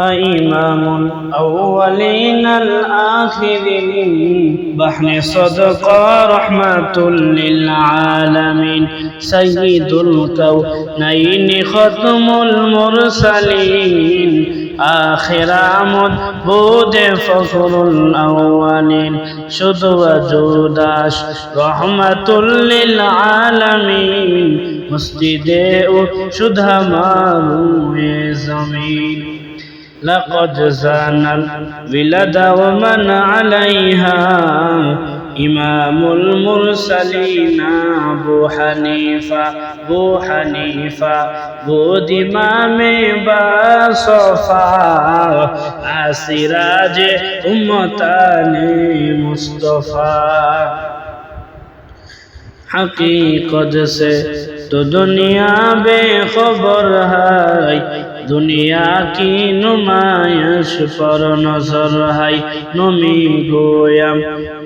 إمام الأولين الآخرين بحن صدق رحمة للعالمين سيد الكونين ختم المرسلين آخر عمد بود فخر الأولين شد وجوداش رحمة للعالمين مسجد شد همارو زمين لقد زان الولد ومن عليها إمام المرسلين أبو حنيفة أبو حنيفة أبو دمام باصفا أسراج أمتان مصطفى حقیقت سے تو دنیا بے خبر ہے দুনিয়া কি নুমায়শ পর নজর হাই নমি গোয়াম?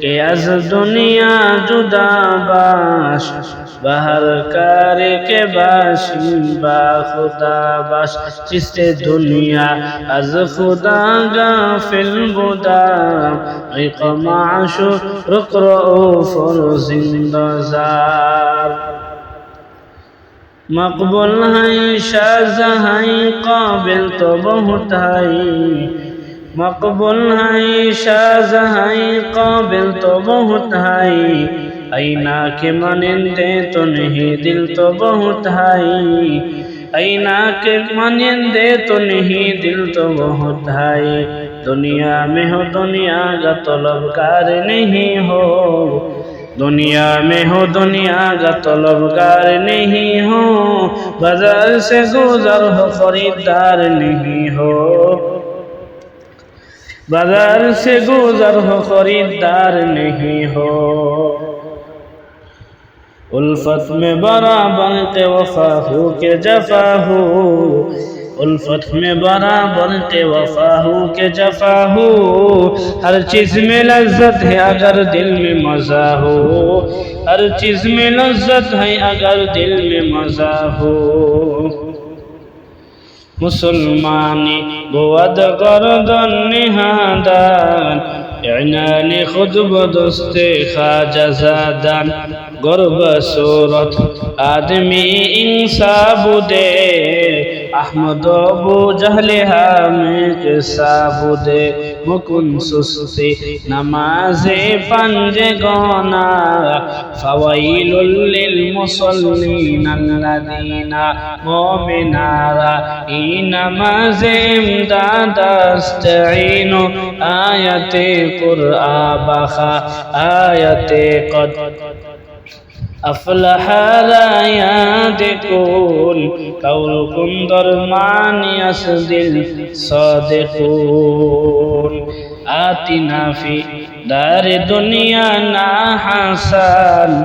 কে আজ দুনিয়া জুদা বাস বাহার কারে কে বাসি বা খুদা বাস? চিস্তে দুনিয়া আজ খুদা গাফিল বুদা রিক মাশু রুকর ফর مقبول ہیں شاہ ہیں قابل تو بہت ہے مقبول ہیں شاہ ہیں قابل تو بہت ہے اینا کے منندے تو نہیں دل تو بہت ہے اینا کے منندے تو نہیں دل تو بہت ہے دنیا میں ہو دنیا کا طلب کار نہیں ہو दुनिया में हो दुनिया का तलबगार नहीं हो बाजार से गुजर हो खरीदार नहीं हो बाजार से गुजर हो खरीदार नहीं हो उल्फत में बराबर के वफा हो के जफा हो उल्फत में बराबर के वफा हो के जफा हो हर चीज में लज्जत है अगर दिल में मजा हो हर चीज में लज्जत है अगर दिल में मजा हो मुसलमानी बुअद गर्दन निहादान इनान खुद बदस्ते खाजा जादान गर्ब सूरत आदमी इंसाबुदे আহমদ আবু জাহলে হামিদ সাবুদে মুকুন সুস্তি, নামাজে পাঞ্জে গনা, ফাওয়াইলুল লিল মুসাল্লিন আল্লাযিনা মুমিনারা ই নামাজে ইমদাদাস্তাইনু আয়াতে কুরআ বাখা, আয়াতে কদ أفلح رايات كون كول كندر معني أسدل صادقون آتنا في دار الدنيا نا حسن